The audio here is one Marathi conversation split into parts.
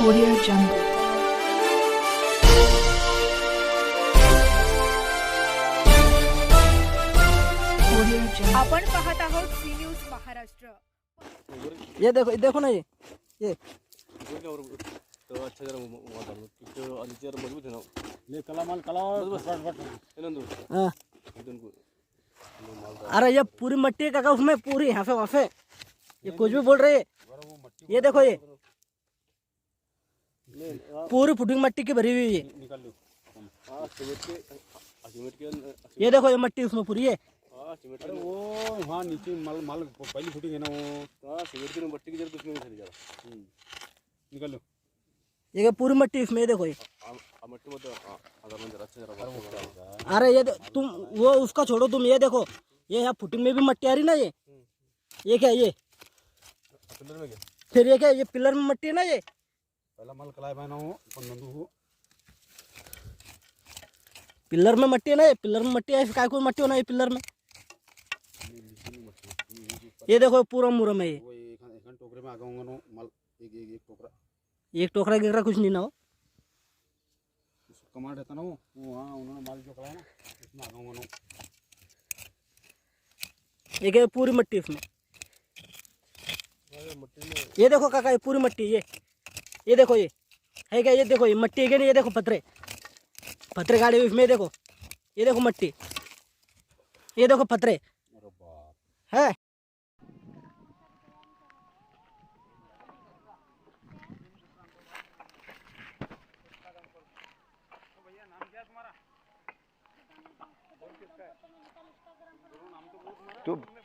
Audio Jungle. Audio Jungle. आपण पाहत आहोत सी न्यूज़ महाराष्ट्र. ये देखो देखो ना ये. ये. तो अच्छा जरा तिथं आणि जरा मज़बूत आहे ना ले कला माल कला फट फट हे. नंदू हाँ अरे ये पूरी मट्टी का का उसमें पूरी यहाँ से वहाँ से. ये कुछ भी बोल रहे. हैं ये देखो ये. पूरी फुटिंग मट्टी की भरी हुई है ये। देखो ये मट्टी उसमें पूरी है। अरे वो वहाँ नीचे माल माल पहली फुटिंग है ना वो। हा की मट्टी की जरा दुश्मनी झाली जरा निकाल लो। ये पूरी मट्टी इसमें देखो ये। अरे ये तुम वो उसका छोड़ो तुम ये देखो ये यहाँ फुटिंग में भी मट्टी आ रही ना ये। ये क्या ये? पिलर में घे फिर ये क्या ये पिलर में मट्टी है ना ये? पहला माल कला है नंदू हो। पिलर में मट्टी है ना ये? पिलर में मट्टी है? काय कोई मट्टी होना ये पिलर में? ये देखो पूरा मुरम है ये। एक एक टोकरे में आ नो माल एक एक एक टोकरा। एक टोकरा गिकरा कुछ नहीं ना हो। कमांड रहता ना वो वो हाँ उन्होंने माल जो है ना उसमें आ गऊंगा नो। ये क्या ये पूरी मट्टी इसमें ये देखो काका ये पूरी मट्टी ये। ये देखो ये। है क्या? ये देखो, ये मट्टी है क्या नहीं? ये देखो पत्थरे पत्थरे गाड़े इसमें देखो। ये देखो मट्टी। ये देखो पत्थरे अरे बाप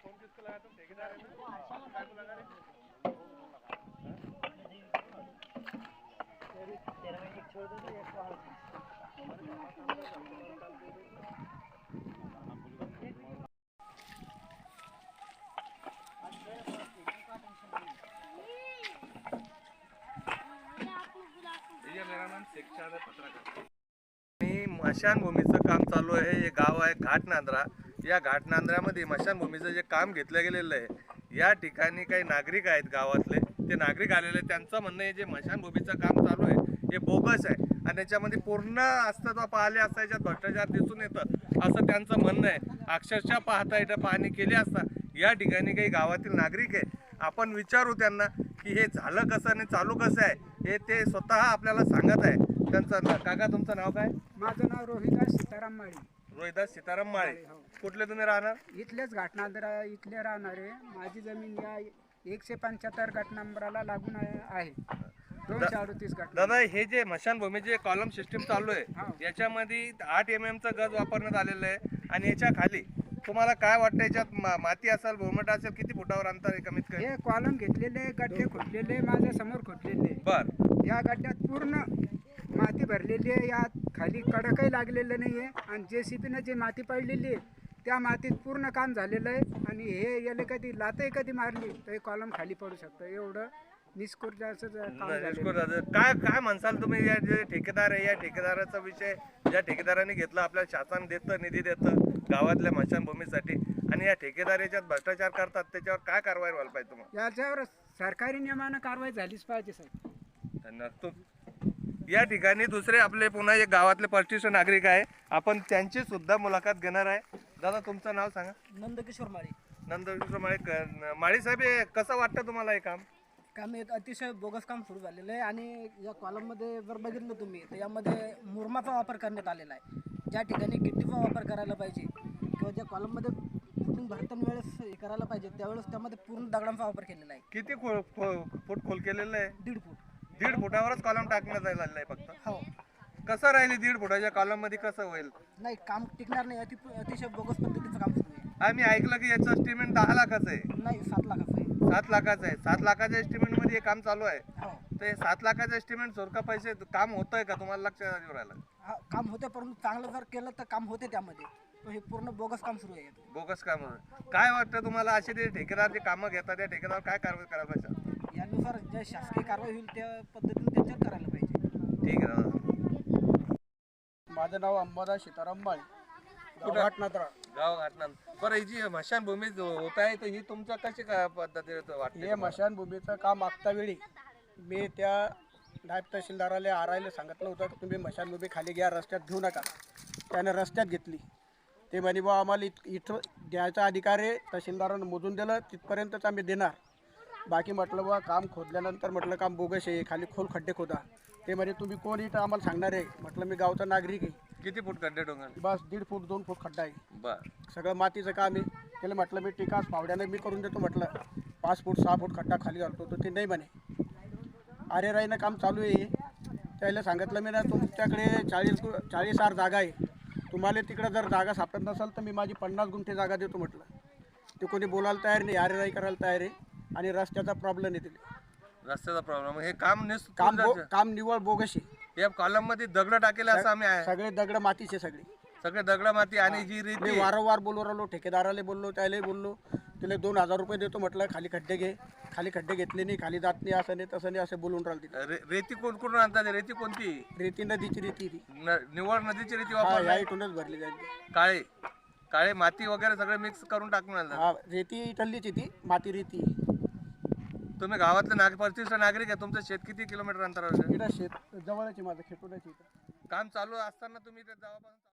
आणि मशानभूमीचं काम चालू आहे. हे गाव आहे घाटनांद्रा. या घाटनांद्रामध्ये मशानभूमीचं जे काम घेतलं गेलेलं आहे या ठिकाणी काही नागरिक आहेत गावातले. ते नागरिक आलेले त्यांचं म्हणणं आहे जे मशानभूमीचं काम चालू आहे हे बोगस आहे. आणि याच्यामध्ये पूर्ण अस्तित्व पाहिले असता याच्यात भ्रष्टाचार दिसून येतं असं त्यांचं म्हणणं आहे. अक्षरशः पाहता इथं पाहणी केली असता या ठिकाणी काही गावातील नागरिक आहे. आपण विचारू त्यांना की हे झालं कसं आणि चालू कसं आहे हे ते स्वतः आपल्याला सांगत आहे. त्यांचं काका तुमचं नाव काय? माझं नाव रोहिदास सीताराम माळी. रोहिदास सीताराम माळे. कुठले तुम्ही राहणार? इथलेच घाटनांदरा इथले राहणारे. माझी जमीन या एकशे पंच्याहत्तर घटनांबराला लागून आहे. दोनशे अडतीस दादा हे जे मशानभूमी जे कॉलम सिस्टीम चालू हा. आहे याच्यामध्ये आठ एम एमचा गज वापरण्यात आलेलं आहे आणि याच्या खाली तुम्हाला काय वाटतं याच्यात मा- माती असेल भोमट असेल किती फुटावर अंतर आहे कमीत कमी? हे कॉलम घेतलेले गड्डे खोदलेले माझ्यासमोर खोदलेले बर. या गड्ड्यात पूर्ण माती भरलेली आहे यात खाली कडकही लागलेलं नाही आहे. आणि जे सी पीनं जे माती पडलेली आहे त्या मातीत पूर्ण काम झालेलं आहे. आणि हे याला कधी लातही कधी मारली तर हे कॉलम खाली पडू शकतं. एवढं काम झालेलं. निष्कुळ दादा. काय काय म्हणसाल तुम्ही? या जे ठेकेदार आहे या ठेकेदाराचा विषय ज्या ठेकेदाराने घेतला आपल्या शासन देतं निधी देतं गावातल्या मशानभूमीसाठी. आणि या ठेकेदार याच्यात भ्रष्टाचार करतात त्याच्यावर काय कारवाई व्हायला पाहिजे तुम्हाला? याच्यावर सरकारी नियमानं कारवाई झालीच पाहिजे साहेब. धन्यवाद तू- या ठिकाणी दुसरे आपले पुन्हा एक गावातले प्रतिष्ठ नागरिक आहे. आपण त्यांची सुद्धा मुलाखत घेणार आहे. दादा तुमचं नाव सांगा. नंदकिशोर माळी. नंदकिशोर माळी. क- माळी साहेब हे कसं वाटतं तुम्हाला हे काम? काम एक अतिशय बोगस काम सुरू झालेलं आहे आणि या कॉलममध्ये जर बघितलं तुम्ही तर यामध्ये मुरमाचा वापर करण्यात आलेला आहे. ज्या ठिकाणी गिट्टीचा वापर करायला पाहिजे किंवा ज्या कॉलममध्ये फुटून भरताना वेळेस हे करायला पाहिजे त्यावेळेस त्यामध्ये पूर्ण दगडांचा वापर केलेला आहे. किती खो- खो- फूट खोल केलेलं आहे? दीड फूट. दीड फुटावरच कॉलम टाकण्यात आलेलं आहे फक्त? हो. कसं राहिली दीड फुटाच्या कॉलममध्ये कसं होईल? नाही काम टिकणार नाही. अति अतिशय बोगस पद्धतीचं काम सुरू आहे. आम्ही ऐकलं की याचं एस्टिमेट दहा लाखाचं आहे. नाही सात लाखाचं आहे. सात लाखाचं आहे. सात लाखाच्या estimate मध्ये हे काम चालू आहे. हो. तर हे सात लाखाचं एस्टिमेट जोर का पैसे काम होतंय का? तुम्हाला लक्षात येऊ राहिलं? हा, काम होते परंतु चांगलं जर केलं तर काम होते त्यामध्ये. पण हे पूर्ण बोगस काम सुरू आहे. बोगस काम काय वाटतं तुम्हाला असे ते ठेकेदार जे कामं घेतात त्या ठेकेदार काय कारवाई करायला पाहिजे? यानुसार ज्या शासकीय कारवाई होईल त्या पद्धतीने त्यांच्यावर करायला पाहिजे. ठीक आहे दादा माझं नाव अंबादास सीताराम माळी कुठं? गाव बरं ही जी मशानभूमी जो होत आहे तर ही तुमच्या कशी काय पद्धतीने वाटते हे? मशानभूमीचं काम मागता वेळी मी त्या नायब तहसीलदाराला आरायला सांगितलं होतं की तुम्ही मशानभूमी खाली घ्या रस्त्यात घेऊ नका. त्यानं रस्त्यात घेतली. ते म्हणे बा आम्हाला इत इथं द्यायचा अधिकार आहे तहसीलदारानं मोजून दिलं तिथपर्यंतच आम्ही देणार. बाकी म्हटलं बा काम खोदल्यानंतर म्हटलं काम बोगस आहे खाली खोल खड्डे खोदा. ते म्हणे तुम्ही कोण इथं आम्हाला सांगणार आहे? म्हटलं मी गावचा नागरिक आहे. किती फूट खड्डे डोंगर बस दीड फूट दोन फूट खड्डा आहे. बर. सगळं मातीचं काम आहे. त्याला म्हटलं मी टिकास फावड्यानं मी करून देतो म्हटलं. पाच फूट सहा फूट खड्डा खाली घालतो तर ते नाही म्हणे. अरे राईनं काम चालू आहे. त्याला सांगितलं मी ना तुमच्याकडे चाळीस गु- चाळीस आर जागा आहे. तुम्हाला तिकडं जर जागा सापडत नसेल तर मी माझी पन्नास गुंठे जागा देतो म्हटलं. ते कोणी बोलायला तयार नाही. अरे राई करायला तयार आहे. आणि रस्त्याचा प्रॉब्लेम आहे तिथे. रस्त्याचा प्रॉब्लेम हे काम निस काम बो काम निवळ बोगस आहे. या कॉलममध्ये दगड टाकेले असं आम्ही आहे. सगळे दगड मातीचे सगळे. सगळे दगड माती आणि जी मी रीती वारंवार बोलू राहिलो ठेकेदाराला बोललो त्याला बोललो. तिला दोन हजार रुपये देतो म्हटलं खाली खड्डे घे. खाली खड्डे घेतले नाही खाली जात नाही असं नाही तसं नाही असं बोलून राहिलं रे- रेती कोण कुठून आणतात? रेती कोणती? रेती नदीची रेती ती. न- निवळ नदीची रेती हा वापर या इथूनच भरली जाईल. काळे काळे माती वगैरे सगळे मिक्स करून टाकून आणतात. हा रेती इथलीच आहे ती माती रेती. तुम्ही गावातले नाग प्रतिष्ठ नागरिक आहे तुमचं शेत किती किलोमीटर अंतरावर आहे? शेत जवळच आहे माझं इथं काम चालू असताना तुम्ही ते गावापासून